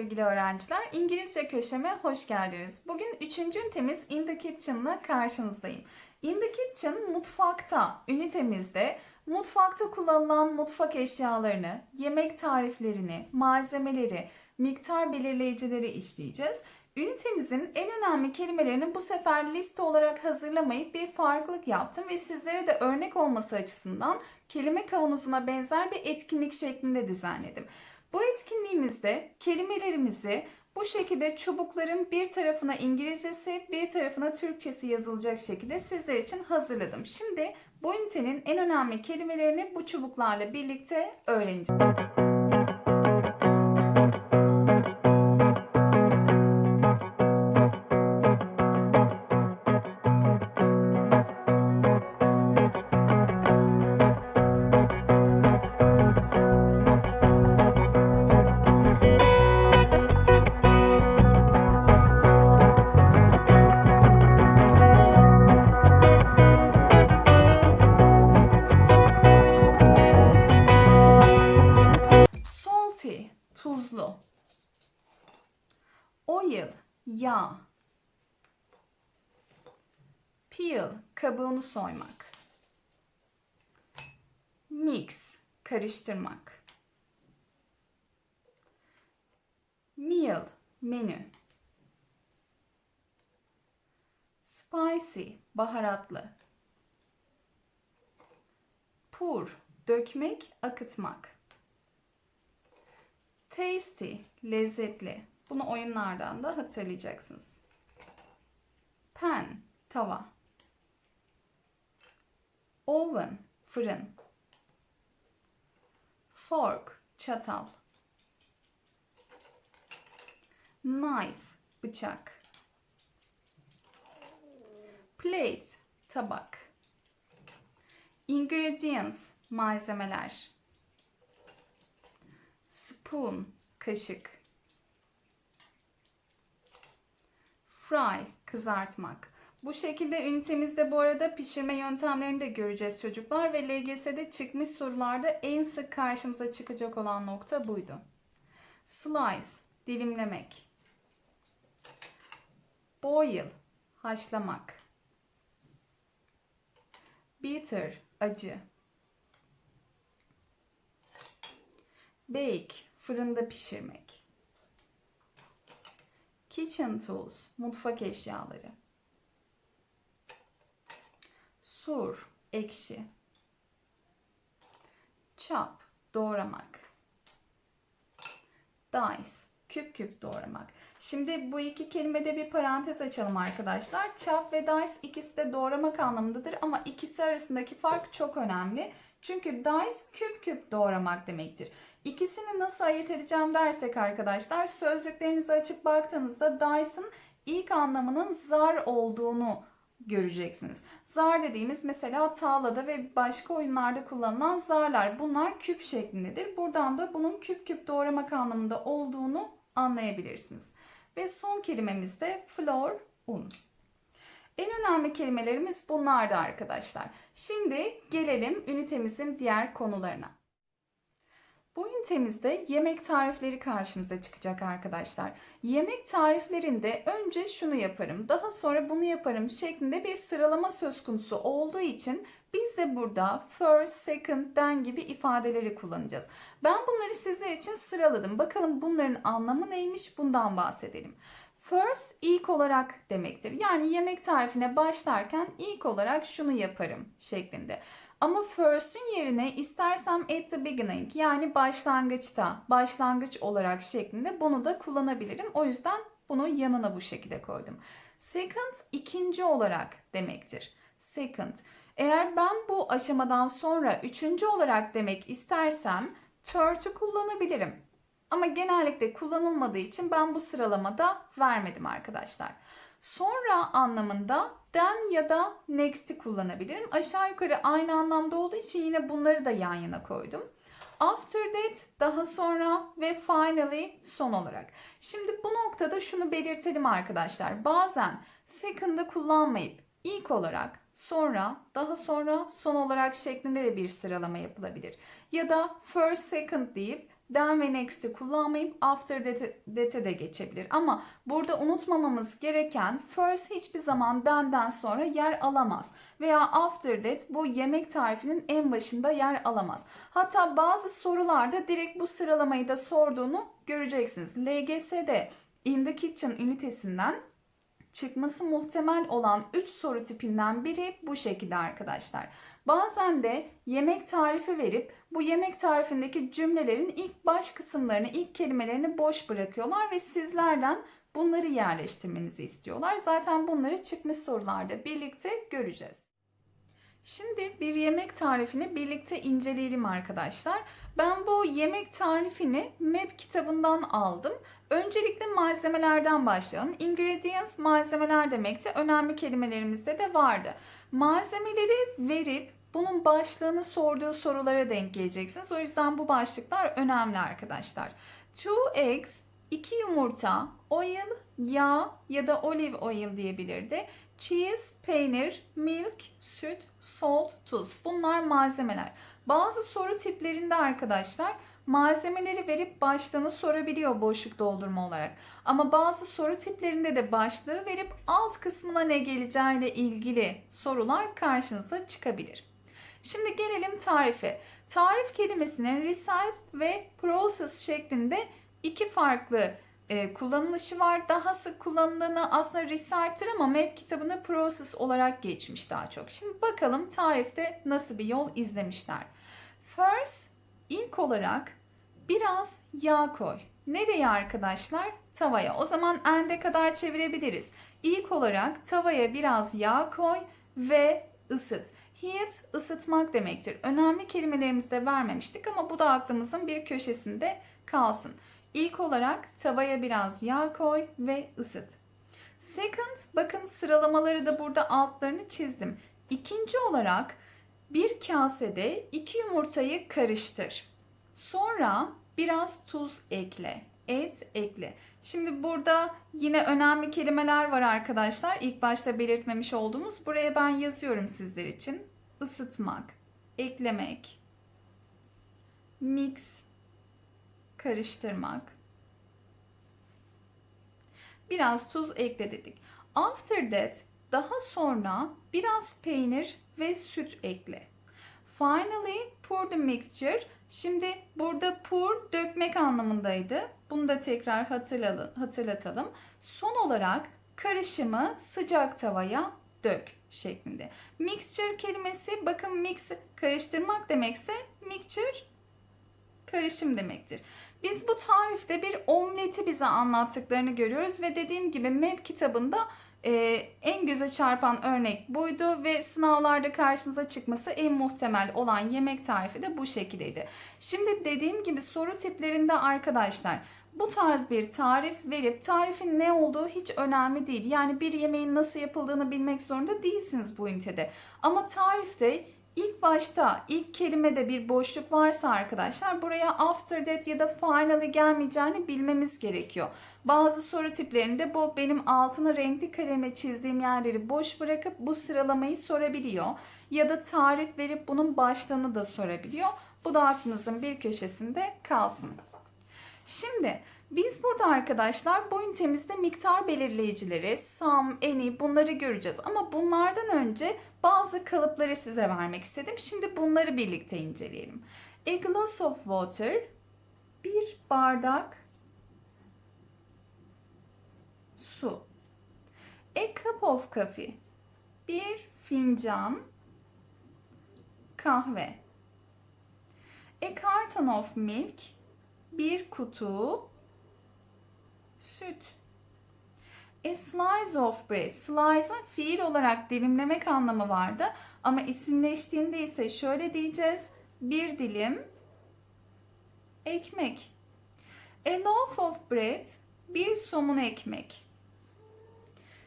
sevgili öğrenciler. İngilizce köşeme hoş geldiniz. Bugün üçüncü ünitemiz In the Kitchen'la karşınızdayım. In the Kitchen mutfakta ünitemizde mutfakta kullanılan mutfak eşyalarını, yemek tariflerini, malzemeleri, miktar belirleyicileri işleyeceğiz. Ünitemizin en önemli kelimelerini bu sefer liste olarak hazırlamayıp bir farklılık yaptım ve sizlere de örnek olması açısından kelime kavanozuna benzer bir etkinlik şeklinde düzenledim. Bu etkinliğimizde kelimelerimizi bu şekilde çubukların bir tarafına İngilizcesi, bir tarafına Türkçesi yazılacak şekilde sizler için hazırladım. Şimdi bu ünitenin en önemli kelimelerini bu çubuklarla birlikte öğreneceğiz. Kabuğunu soymak. Mix, karıştırmak. Meal, menü. Spicy, baharatlı. Pour, dökmek, akıtmak. Tasty, lezzetli. Bunu oyunlardan da hatırlayacaksınız. Pan, tava. Oven, fırın. Fork, çatal. Knife, bıçak. Plate, tabak. Ingredients, malzemeler. Spoon, kaşık. Fry, kızartmak. Bu şekilde ünitemizde bu arada pişirme yöntemlerini de göreceğiz çocuklar ve LGS'de çıkmış sorularda en sık karşımıza çıkacak olan nokta buydu. Slice, dilimlemek. Boil, haşlamak. Bitter, acı. Bake, fırında pişirmek. Kitchen tools, mutfak eşyaları. Sur, ekşi. Chop, doğramak. Dice, küp küp doğramak. Şimdi bu iki kelimede bir parantez açalım arkadaşlar. Chop ve dice ikisi de doğramak anlamındadır ama ikisi arasındaki fark çok önemli. Çünkü dice küp küp doğramak demektir. İkisini nasıl ayırt edeceğim dersek arkadaşlar sözlüklerinizi açıp baktığınızda dice'ın ilk anlamının zar olduğunu göreceksiniz. Zar dediğimiz mesela tavlada ve başka oyunlarda kullanılan zarlar. Bunlar küp şeklindedir. Buradan da bunun küp küp doğramak anlamında olduğunu anlayabilirsiniz. Ve son kelimemiz de flour, un. En önemli kelimelerimiz bunlardı arkadaşlar. Şimdi gelelim ünitemizin diğer konularına. Bu ünitemizde yemek tarifleri karşımıza çıkacak arkadaşlar. Yemek tariflerinde önce şunu yaparım, daha sonra bunu yaparım şeklinde bir sıralama söz konusu olduğu için biz de burada first, second, then gibi ifadeleri kullanacağız. Ben bunları sizler için sıraladım. Bakalım bunların anlamı neymiş bundan bahsedelim. First ilk olarak demektir. Yani yemek tarifine başlarken ilk olarak şunu yaparım şeklinde. Ama first'ün yerine istersem at the beginning yani başlangıçta, başlangıç olarak şeklinde bunu da kullanabilirim. O yüzden bunu yanına bu şekilde koydum. Second ikinci olarak demektir. Second. Eğer ben bu aşamadan sonra üçüncü olarak demek istersem third'ü kullanabilirim. Ama genellikle kullanılmadığı için ben bu sıralamada vermedim arkadaşlar. Sonra anlamında then ya da next'i kullanabilirim. Aşağı yukarı aynı anlamda olduğu için yine bunları da yan yana koydum. After that daha sonra ve finally son olarak. Şimdi bu noktada şunu belirtelim arkadaşlar. Bazen second'ı kullanmayıp ilk olarak sonra daha sonra son olarak şeklinde de bir sıralama yapılabilir. Ya da first second deyip then ve next'i kullanmayıp after that'e de geçebilir. Ama burada unutmamamız gereken first hiçbir zaman then'den sonra yer alamaz. Veya after that bu yemek tarifinin en başında yer alamaz. Hatta bazı sorularda direkt bu sıralamayı da sorduğunu göreceksiniz. LGS'de in the kitchen ünitesinden çıkması muhtemel olan 3 soru tipinden biri bu şekilde arkadaşlar. Bazen de yemek tarifi verip bu yemek tarifindeki cümlelerin ilk baş kısımlarını, ilk kelimelerini boş bırakıyorlar ve sizlerden bunları yerleştirmenizi istiyorlar. Zaten bunları çıkmış sorularda birlikte göreceğiz. Şimdi bir yemek tarifini birlikte inceleyelim arkadaşlar. Ben bu yemek tarifini MEP kitabından aldım. Öncelikle malzemelerden başlayalım. Ingredients malzemeler demekti. Önemli kelimelerimizde de vardı. Malzemeleri verip bunun başlığını sorduğu sorulara denk geleceksiniz. O yüzden bu başlıklar önemli arkadaşlar. Two eggs, iki yumurta, oil, yağ ya da olive oil diyebilirdi. Cheese, peynir, milk, süt, salt, tuz. Bunlar malzemeler. Bazı soru tiplerinde arkadaşlar malzemeleri verip başlığını sorabiliyor boşluk doldurma olarak. Ama bazı soru tiplerinde de başlığı verip alt kısmına ne geleceğiyle ilgili sorular karşınıza çıkabilir. Şimdi gelelim tarife. Tarif kelimesinin receive ve process şeklinde iki farklı e, kullanılışı var. Daha sık kullanılanı aslında receive'tir ama MEP kitabında process olarak geçmiş daha çok. Şimdi bakalım tarifte nasıl bir yol izlemişler. First, ilk olarak biraz yağ koy. Nereye arkadaşlar? Tavaya. O zaman end'e kadar çevirebiliriz. İlk olarak tavaya biraz yağ koy ve ısıt. Heat ısıtmak demektir. Önemli kelimelerimizi de vermemiştik ama bu da aklımızın bir köşesinde kalsın. İlk olarak tavaya biraz yağ koy ve ısıt. Second, bakın sıralamaları da burada altlarını çizdim. İkinci olarak bir kasede iki yumurtayı karıştır. Sonra biraz tuz ekle. Et ekle. Şimdi burada yine önemli kelimeler var arkadaşlar. İlk başta belirtmemiş olduğumuz. Buraya ben yazıyorum sizler için. Isıtmak, eklemek, mix, karıştırmak. Biraz tuz ekle dedik. After that daha sonra biraz peynir ve süt ekle. Finally pour the mixture. Şimdi burada pour dökmek anlamındaydı. Bunu da tekrar hatırlatalım. Son olarak karışımı sıcak tavaya dök şeklinde. Mixture kelimesi bakın mix karıştırmak demekse mixture karışım demektir. Biz bu tarifte bir omleti bize anlattıklarını görüyoruz ve dediğim gibi MEP kitabında e, en göze çarpan örnek buydu ve sınavlarda karşınıza çıkması en muhtemel olan yemek tarifi de bu şekildeydi. Şimdi dediğim gibi soru tiplerinde arkadaşlar bu tarz bir tarif verip tarifin ne olduğu hiç önemli değil. Yani bir yemeğin nasıl yapıldığını bilmek zorunda değilsiniz bu ünitede. Ama tarifte İlk başta ilk kelimede bir boşluk varsa arkadaşlar buraya after that ya da finally gelmeyeceğini bilmemiz gerekiyor. Bazı soru tiplerinde bu benim altına renkli kalemle çizdiğim yerleri boş bırakıp bu sıralamayı sorabiliyor. Ya da tarif verip bunun başlığını da sorabiliyor. Bu da aklınızın bir köşesinde kalsın. Şimdi biz burada arkadaşlar bu ünitemizde miktar belirleyicileri, sum, any bunları göreceğiz. Ama bunlardan önce bazı kalıpları size vermek istedim. Şimdi bunları birlikte inceleyelim. A glass of water, bir bardak su. A cup of coffee, bir fincan kahve. A carton of milk, bir kutu süt. A slice of bread. Slice'ın fiil olarak dilimlemek anlamı vardı. Ama isimleştiğinde ise şöyle diyeceğiz. Bir dilim ekmek. A loaf of bread. Bir somun ekmek.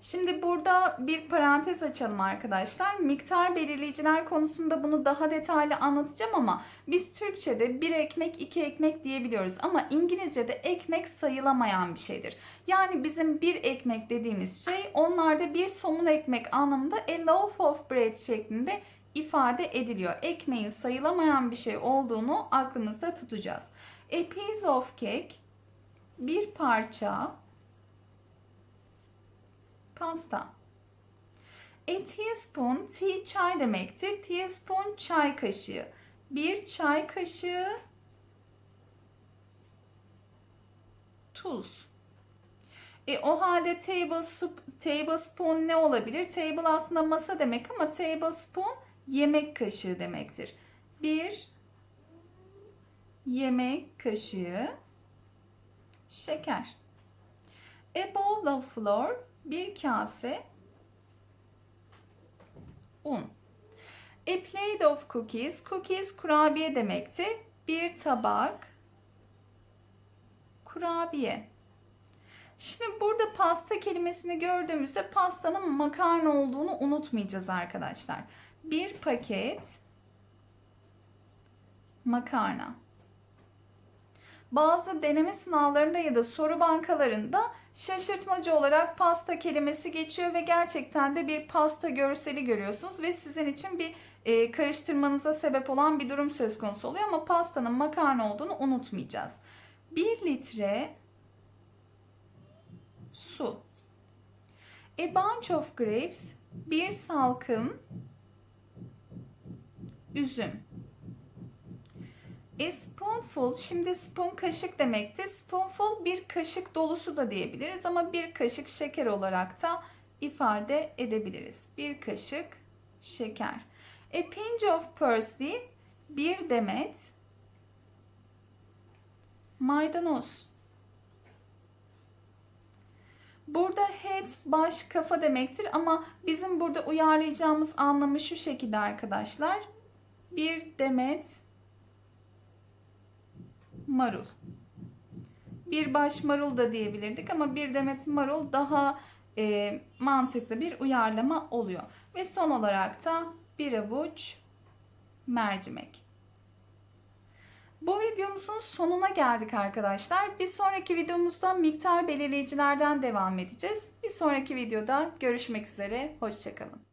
Şimdi burada bir parantez açalım arkadaşlar. Miktar belirleyiciler konusunda bunu daha detaylı anlatacağım ama biz Türkçe'de bir ekmek, iki ekmek diyebiliyoruz. Ama İngilizce'de ekmek sayılamayan bir şeydir. Yani bizim bir ekmek dediğimiz şey onlarda bir somun ekmek anlamında a loaf of bread şeklinde ifade ediliyor. Ekmeğin sayılamayan bir şey olduğunu aklımızda tutacağız. A piece of cake bir parça pasta. A teaspoon tea çay demekti. Teaspoon çay kaşığı. Bir çay kaşığı tuz. E, o halde table tablespoon ne olabilir? Table aslında masa demek ama tablespoon yemek kaşığı demektir. Bir yemek kaşığı şeker. A bowl of flour bir kase un. A plate of cookies cookies kurabiye demekti. Bir tabak kurabiye. Şimdi burada pasta kelimesini gördüğümüzde pastanın makarna olduğunu unutmayacağız arkadaşlar. Bir paket makarna. Bazı deneme sınavlarında ya da soru bankalarında şaşırtmacı olarak pasta kelimesi geçiyor ve gerçekten de bir pasta görseli görüyorsunuz ve sizin için bir e, karıştırmanıza sebep olan bir durum söz konusu oluyor ama pastanın makarna olduğunu unutmayacağız. 1 litre su. A bunch of grapes bir salkım üzüm. A spoonful, şimdi spoon kaşık demekti. Spoonful bir kaşık dolusu da diyebiliriz ama bir kaşık şeker olarak da ifade edebiliriz. Bir kaşık şeker. A pinch of parsley, bir demet maydanoz. Burada head baş kafa demektir ama bizim burada uyarlayacağımız anlamı şu şekilde arkadaşlar. Bir demet marul. Bir baş marul da diyebilirdik ama bir demet marul daha e, mantıklı bir uyarlama oluyor. Ve son olarak da bir avuç mercimek. Bu videomuzun sonuna geldik arkadaşlar. Bir sonraki videomuzda miktar belirleyicilerden devam edeceğiz. Bir sonraki videoda görüşmek üzere. Hoşçakalın.